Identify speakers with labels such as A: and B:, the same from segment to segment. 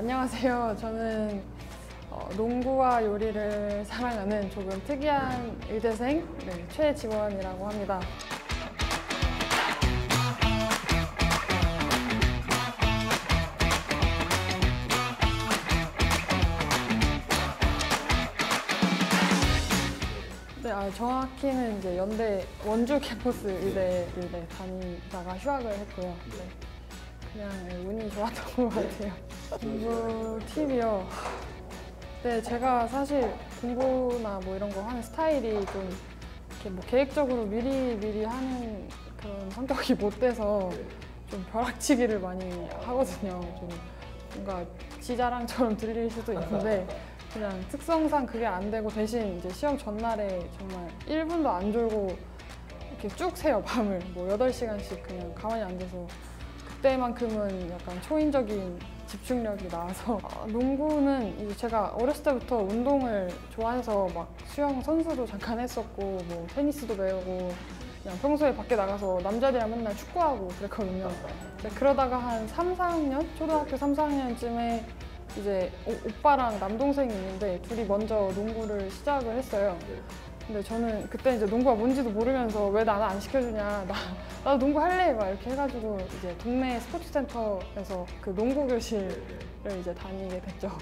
A: 안녕하세요. 저는 어, 농구와 요리를 사랑하는 조금 특이한 의대생 네, 최지원이라고 합니다. 네, 아, 정확히는 이제 연대 원주 캠퍼스 의대를 네, 다니다가 휴학을 했고요. 네. 그냥 네, 운이 좋았던 것 같아요. 공부 팁이요. 네, 제가 사실 공부나 뭐 이런 거 하는 스타일이 좀 이렇게 뭐 계획적으로 미리 미리 하는 그런 성격이 못 돼서 좀 벼락치기를 많이 하거든요. 좀 뭔가 지자랑처럼 들릴 수도 있는데 그냥 특성상 그게 안 되고 대신 이제 시험 전날에 정말 1분도 안 졸고 이렇게 쭉 새요 밤을 뭐 8시간씩 그냥 가만히 앉아서 그때만큼은 약간 초인적인 집중력이 나와서 아, 농구는 제가 어렸을 때부터 운동을 좋아해서 막 수영 선수도 잠깐 했었고 뭐 테니스도 배우고 그냥 평소에 밖에 나가서 남자들이랑 맨날 축구하고 그랬거든요. 그러다가 한 3, 4학년? 초등학교 3, 4학년쯤에 이제 오, 오빠랑 남동생이 있는데 둘이 먼저 농구를 시작을 했어요. 근데 저는 그때 이제 농구가 뭔지도 모르면서 왜 나는 안 시켜주냐 나 나도 농구 할래 막 이렇게 해가지고 이제 동네 스포츠 센터에서 그 농구 교실을 이제 다니게 됐죠.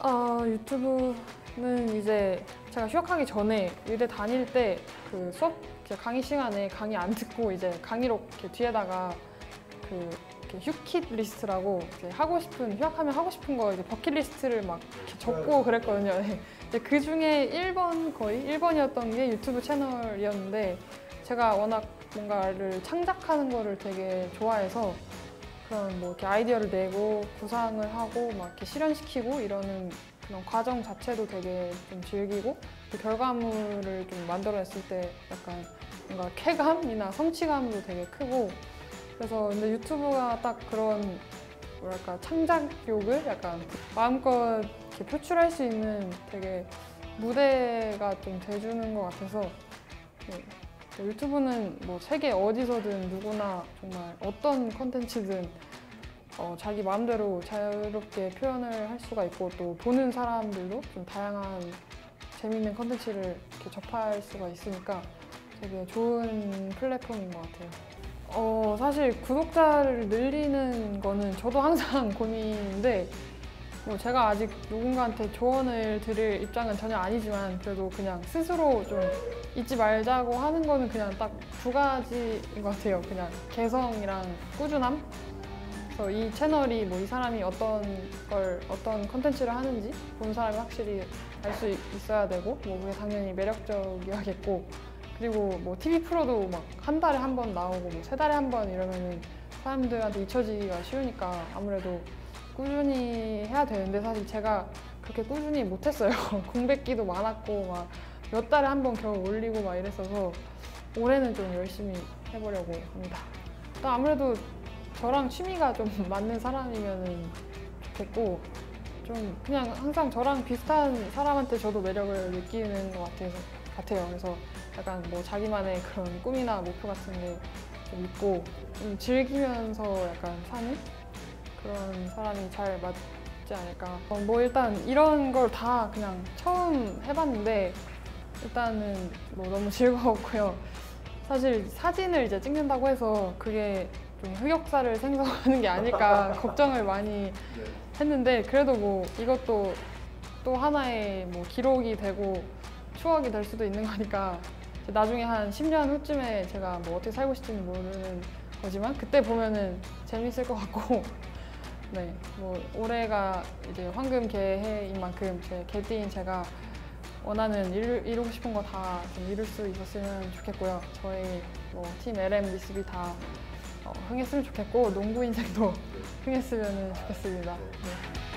A: 아 유튜브는 이제 제가 휴학하기 전에 의대 다닐 때 그 수업 강의 시간에 강의 안 듣고 이제 강의록 이렇게 뒤에다가 그 이렇게 휴킷 리스트라고 이제 하고 싶은 휴학하면 하고 싶은 거 이제 버킷리스트를 막 적고 그랬거든요. 네. 근데 그 중에 1번 거의 1번이었던 게 유튜브 채널이었는데 제가 워낙 뭔가를 창작하는 거를 되게 좋아해서 그런 뭐 이렇게 아이디어를 내고 구상을 하고 막 이렇게 실현시키고 이러는 그런 과정 자체도 되게 좀 즐기고 그 결과물을 좀 만들어냈을 때 약간 뭔가 쾌감이나 성취감도 되게 크고 그래서 근데 유튜브가 딱 그런 뭐랄까 창작욕을 약간 마음껏 이렇게 표출할 수 있는 되게 무대가 좀 돼주는 것 같아서 네. 유튜브는 뭐 세계 어디서든 누구나 정말 어떤 컨텐츠든 어, 자기 마음대로 자유롭게 표현을 할 수가 있고 또 보는 사람들도 좀 다양한 재밌는 컨텐츠를 이렇게 접할 수가 있으니까 되게 좋은 플랫폼인 것 같아요. 어, 사실 구독자를 늘리는 거는 저도 항상 고민인데 뭐 제가 아직 누군가한테 조언을 드릴 입장은 전혀 아니지만 그래도 그냥 스스로 좀 잊지 말자고 하는 거는 그냥 딱 두 가지인 것 같아요. 그냥 개성이랑 꾸준함. 그래서 이 채널이 뭐 이 사람이 어떤 걸 어떤 컨텐츠를 하는지 본 사람이 확실히 알 수 있어야 되고 뭐 그게 당연히 매력적이어야겠고 그리고 뭐 TV 프로도 막 한 달에 한 번 나오고 뭐 세 달에 한 번 이러면은 사람들한테 잊혀지기가 쉬우니까 아무래도 꾸준히 해야 되는데 사실 제가 그렇게 꾸준히 못했어요. 공백기도 많았고 막 몇 달에 한 번 겨우 올리고 막 이랬어서 올해는 좀 열심히 해보려고 합니다. 또 아무래도 저랑 취미가 좀 맞는 사람이면 좋겠고 좀 그냥 항상 저랑 비슷한 사람한테 저도 매력을 느끼는 것 같아서, 같아요. 그래서 약간 뭐 자기만의 그런 꿈이나 목표 같은 게 좀 있고 좀 즐기면서 약간 사는 그런 사람이 잘 맞지 않을까. 어, 뭐 일단 이런 걸 다 그냥 처음 해봤는데 일단은 뭐 너무 즐거웠고요. 사실 사진을 이제 찍는다고 해서 그게 좀 흑역사를 생성하는 게 아닐까 걱정을 많이 했는데 그래도 뭐 이것도 또 하나의 뭐 기록이 되고 추억이 될 수도 있는 거니까 나중에 한 10년 후쯤에 제가 뭐 어떻게 살고 싶지는 모르는 거지만 그때 보면은 재밌을 것 같고 네, 뭐 올해가 이제 황금 개해인 만큼 제 개띠인 제가 원하는 이루, 이루고 싶은 거다좀 이룰 수 있었으면 좋겠고요. 저희 뭐 팀 LM 리스비 다 어, 흥했으면 좋겠고 농구 인생도 흥했으면 좋겠습니다. 네.